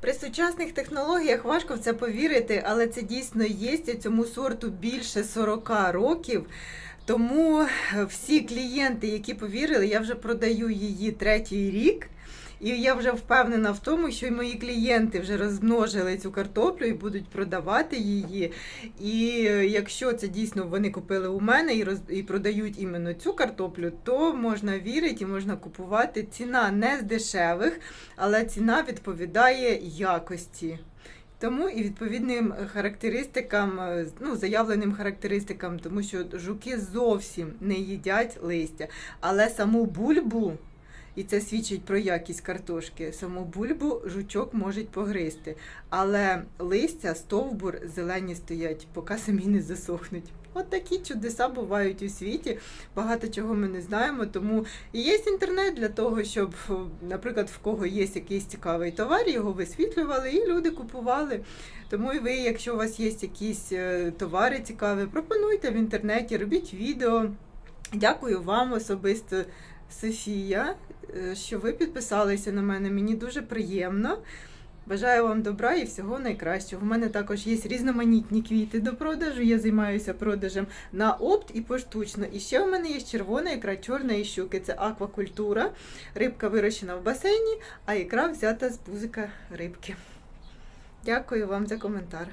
При сучасних технологіях важко в це повірити, але це дійсно є. Цьому сорту більше 40 років. Тому всі клієнти, які повірили, я вже продаю її третій рік. І я вже впевнена в тому, що й мої клієнти вже розмножили цю картоплю і будуть продавати її. І якщо це дійсно вони купили у мене і роз і продають іменно цю картоплю, то можна вірити і можна купувати. Ціна не з дешевих, але ціна відповідає якості. Тому і відповідним характеристикам, е, ну, заявленим характеристикам, тому що жуки зовсім не їдять листя, але саму бульбу. І це свідчить про якість картошки. Саму бульбу жучок можуть погризти. Але листя, стовбур зелені стоять, поки самі не засохнуть. От такі чудеса бувають у світі. Багато чого ми не знаємо. Тому і є інтернет для того, щоб, наприклад, в кого є якийсь цікавий товар, його висвітлювали і люди купували. Тому і ви, якщо у вас є якісь е, товари цікаві, пропонуйте в інтернеті, робіть відео. Дякую вам особисто. Софія, що ви підписалися на мене. Мені дуже приємно. Бажаю вам добра і всього найкращого. У мене також є різноманітні квіти до продажу. Я займаюся продажем на опт і поштучно. І ще у мене є червона ікра чорної щуки. Це аквакультура. Рибка вирощена в басейні, а ікра взята з пузика рибки. Дякую вам за коментар.